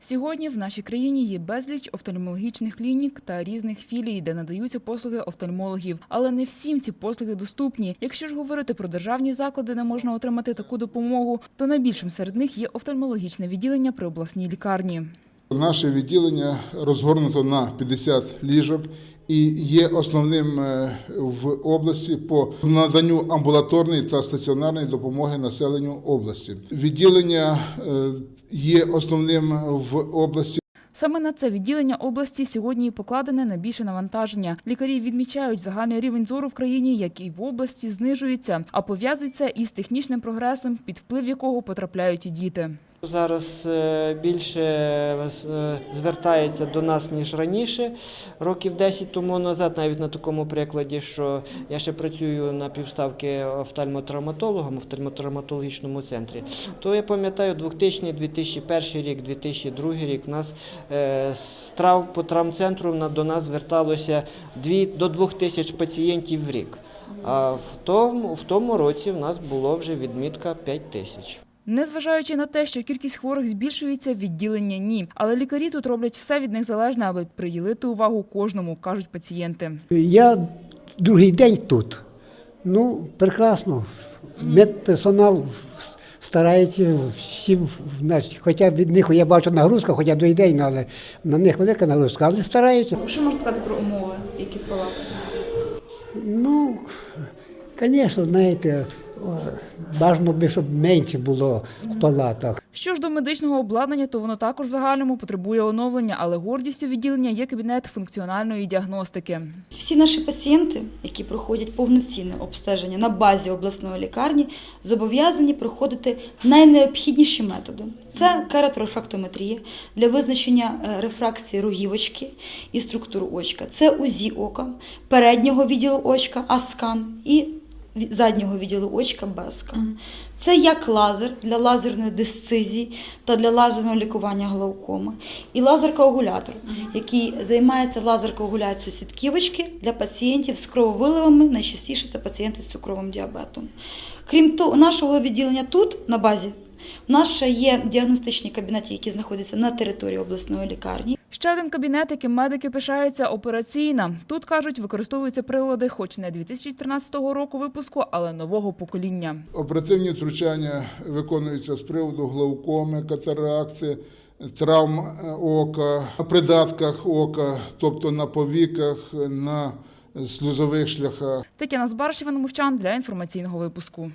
Сьогодні в нашій країні є безліч офтальмологічних клінік та різних філій, де надаються послуги офтальмологів. Але не всім ці послуги доступні. Якщо ж говорити про державні заклади, де можна отримати таку допомогу, то найбільшим серед них є офтальмологічне відділення при обласній лікарні. Наше відділення розгорнуто на 50 ліжок і є основним е, в області по наданню амбулаторної та стаціонарної допомоги населенню області. Відділення е, є основним в області. Саме на це відділення області сьогодні покладене найбільше навантаження. Лікарі відмічають, загальний рівень зору в країні, як і в області, знижується, а пов'язується із технічним прогресом, під вплив якого потрапляють і діти. Зараз е, більше е, звертається до нас, ніж раніше, років 10 тому назад, навіть на такому прикладі, що я ще працюю на півставки офтальмотравматологом в офтальмотравматологічному центрі. То я пам'ятаю 2000, 2001 рік, 2002 рік у нас е, з трав по травмцентру до нас зверталося дві- до 2000 пацієнтів в рік. А в тому, в тому році в нас було вже відмітка 5 тисяч. Незважаючи на те, що кількість хворих збільшується, відділення ні. Але лікарі тут роблять все від них залежне, аби приділити увагу кожному, кажуть пацієнти. Я другий день тут. Ну, прекрасно. Медперсонал старається всім, значить, хоча від них я бачу нагрузка, хоча другий день, але на них велика нагрузка, але стараються. Що можете сказати про умови, які палати? Ну, звісно, знаєте, бажано би, щоб менше було в палатах. Що ж до медичного обладнання, то воно також в загальному потребує оновлення, але гордістю відділення є кабінет функціональної діагностики. Всі наші пацієнти, які проходять повноцінне обстеження на базі обласної лікарні, зобов'язані проходити найнеобхідніші методи. Це кераторефрактометрія для визначення е, рефракції рогівочки і структури очка. Це УЗІ ока, переднього відділу очка, аскан і заднього відділу очка безка. Це як лазер для лазерної дисцизії та для лазерного лікування глаукоми. І лазер-коагулятор, який займається лазер-коагуляцією сітківочки для пацієнтів з крововиливами, найчастіше це пацієнти з цукровим діабетом. Крім того, нашого відділення тут, на базі, у нас ще є діагностичні кабінети, які знаходяться на території обласної лікарні. Ще один кабінет, яким медики пишаються, операційна. Тут кажуть, використовуються прилади, хоч не 2013 року випуску, але нового покоління. Оперативні втручання виконуються з приводу глаукоми, катаракти, травм е, ока, на придатках ока, тобто на повіках, на сльозових шляхах. Тетяна Збаршева, Мовчан для інформаційного випуску.